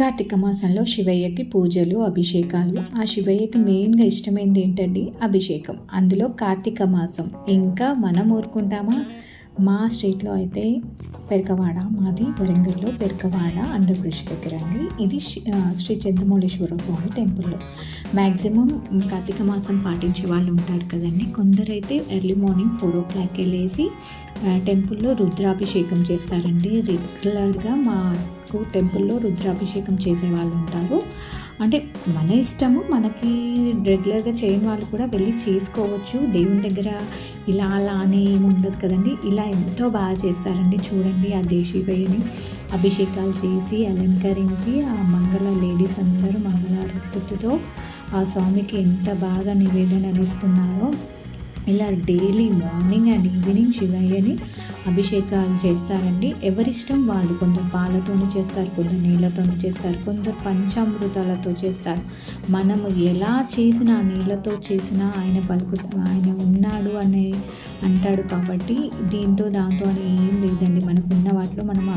కార్తీక మాసంలో శివయ్యకి పూజలు అభిషేకాలు. ఆ శివయ్యకి మెయిన్గా ఇష్టమైంది ఏంటండి? అభిషేకం. అందులో కార్తీక మాసం. ఇంకా మనం ఊరుకుంటామా? మా స్ట్రీట్లో అయితే పెరకవాడ మాది వరంగల్లో పెరకవాడ అండర్ బ్రిడ్జ్ దగ్గర అండి. ఇది శ్రీ చంద్రమౌళేశ్వర స్వామి టెంపుల్లో మ్యాక్సిమం కార్తీక మాసం పాటించే వాళ్ళు ఉంటారు కదండి. కొందరైతే early morning four o'clock వెళ్ళేసి టెంపుల్లో రుద్రాభిషేకం చేస్తారండి. రెగ్యులర్గా మా మాకు టెంపుల్లో రుద్రాభిషేకం చేసే వాళ్ళు ఉంటారు. అంటే మన ఇష్టము మనకి రెగ్యులర్గా చేయని వాళ్ళు కూడా వెళ్ళి చేసుకోవచ్చు. దేవుని దగ్గర ఇలా అలా అని ఏమి ఉండదు కదండి. ఇలా ఎంతో బాగా చేస్తారండి. చూడండి ఆ దేశీపైని అభిషేకాలు చేసి అలంకరించి ఆ మంగళ లేడీస్ అందరూ మంగళారతితో ఆ స్వామికి ఎంత బాగా నివేదన ఇస్తున్నారో ఇలా డైలీ మార్నింగ్ అండ్ ఈవినింగ్ శివయ్యని అభిషేకాలు చేస్తారండి. ఎవరిష్టం వాళ్ళు కొందరు పాలతోని చేస్తారు కొందరు నీళ్ళతోని చేస్తారు కొందరు పంచామృతాలతో చేస్తారు. మనము ఎలా చేసినా నీళ్ళతో చేసినా ఆయన పలుకు ఆయన ఉన్నాడు అనే అంటాడు కాబట్టి దీంతో దాంతో అని ఏం లేదండి. మనం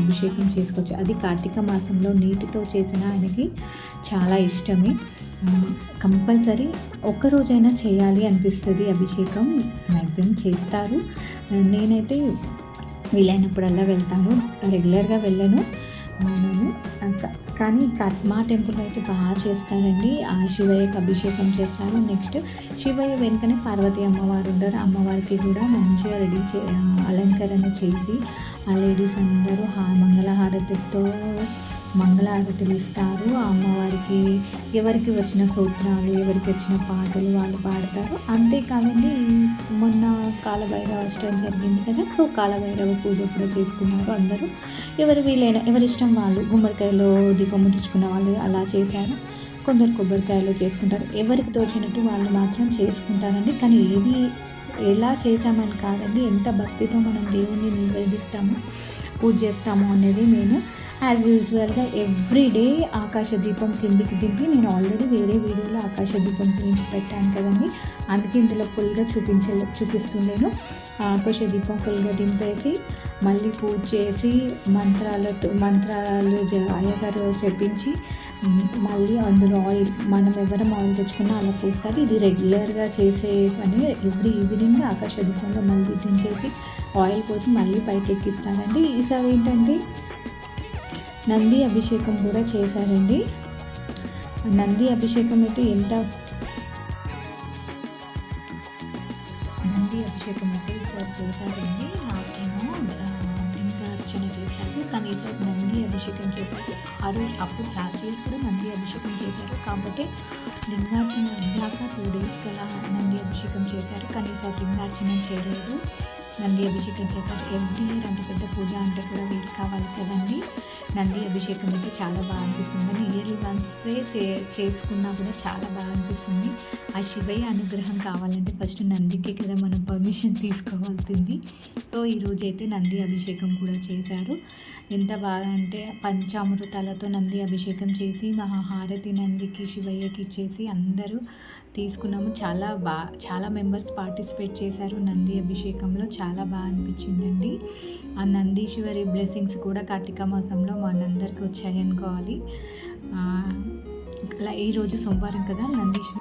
అభిషేకం చేసుకోవచ్చు. అది కార్తీక మాసంలో నీటితో చేసిన ఆయనకి చాలా ఇష్టమే. కంపల్సరీ ఒక్కరోజైనా చేయాలి అనిపిస్తుంది అభిషేకం. మ్యాక్సిమం చేస్తారు. నేనైతే వీలైనప్పుడల్లా వెళ్తాను. రెగ్యులర్గా వెళ్ళను. నేను కానీ మా టెంపుల్ అయితే బాగా చేస్తారండి. ఆ శివయ్యకి అభిషేకం చేస్తారు. నెక్స్ట్ శివయ్య వెనుకనే పార్వతి అమ్మవారు ఉంటారు. అమ్మవారికి కూడా మంచిగా రెడీ చే అలంకరణ చేసి ఆ లేడీస్ అందరూ హా మంగళహారతితో మంగళహారతులు ఇస్తారు ఆ అమ్మవారికి ఎవరికి వచ్చిన సూత్రాలు ఎవరికి వచ్చిన పాటలు వాళ్ళు పాడతారు. అంతేకాదండి మొన్న కాలభైరవ అష్టం జరిగింది కదా సో కాలభైరవ పూజ కూడా చేసుకున్నారు అందరూ. ఎవరు వీలైన ఎవరిష్టం వాళ్ళు గుమ్మడికాయలో దీపం ముట్టించుకున్న వాళ్ళు అలా చేశారు. కొందరు కొబ్బరికాయలు చేసుకుంటారు. ఎవరికి తోచినట్టు వాళ్ళు మాత్రం చేసుకుంటారండి. కానీ ఏది ఎలా చేసామని కాదండి ఎంత భక్తితో మనం దేవుణ్ణి నివేదిస్తామో పూజ చేస్తాము అనేది నేను యాజ్ యూజువల్గా ఎవ్రీ డే ఆకాశ దీపం కిందికి దింపి నేను ఆల్రెడీ వేరే వీడియోలో ఆకాశ దీపం గురించి పెట్టాను కదండి. అందుకే ఇందులో ఫుల్గా చూపించే చూపిస్తుండేను. ఆకాశ దీపం ఫుల్గా దింపేసి మళ్ళీ పూజ చేసి మంత్రాలతో మంత్రాలు అయ్యగారు చెప్పించి మళ్ళీ అందులో ఆయిల్ మనం ఎవరం ఆయిల్ తెచ్చుకున్నా అలా పోస్తారు ఇది రెగ్యులర్గా చేసే పని. ఎవ్రీ ఈవినింగ్ ఆకాశ దీపంలో మళ్ళీ దించేసి ఆయిల్ పోసి మళ్ళీ పైకి ఎక్కిస్తారండి. ఈసారి ఏంటంటే నంది అభిషేకం కూడా చేశారండి. నంది అభిషేకం అయితే ఎంత? నంది అభిషేకం అయితే ఈసారి చేశారండి. లాస్ట్ టైము ఇంకా అర్చన చేశారు. కానీ ఈసారి నంది అభిషేకం చేశారు. ఆ అప్పుడు లాస్ట్ కూడా నంది అభిషేకం చేశారు. కాబట్టి లింగార్చన అయ్యాక టూ డేస్ కలా నంది అభిషేకం చేశారు. కానీ ఈసారి లింగార్చన చేయలేదు. నంది అభిషేకం చేశారు. ఎవ్రీ ఇయర్ అంత పెద్ద పూజ అంటే కూడా వీలు కావాలి కదండి. నంది అభిషేకం అయితే చాలా బాగా అనిపిస్తుంది. ఇయర్లీ వన్సే చే చేసుకున్నా కూడా చాలా బాగా అనిపిస్తుంది. ఆ శివయ్య అనుగ్రహం కావాలంటే ఫస్ట్ నందికి కదా మనం పర్మిషన్ తీసుకోవాల్సింది. సో ఈరోజు అయితే నంది అభిషేకం కూడా చేశారు. ఎంత బాగా అంటే పంచామృతాలతో నంది అభిషేకం చేసి మహాహారతి నందికి శివయ్యకి ఇచ్చేసి అందరూ తీసుకున్నాము. చాలా బా చాలా మెంబర్స్ పార్టిసిపేట్ చేశారు నంది అభిషేకంలో. చాలా చాలా బాగా అనిపించిందండి. ఆ నందీశ్వరి బ్లెస్సింగ్స్ కూడా కార్తీక మాసంలో మనందరికీ వచ్చాయి అనుకోవాలి ఈరోజు సోమవారం కదా నందీశ్వరి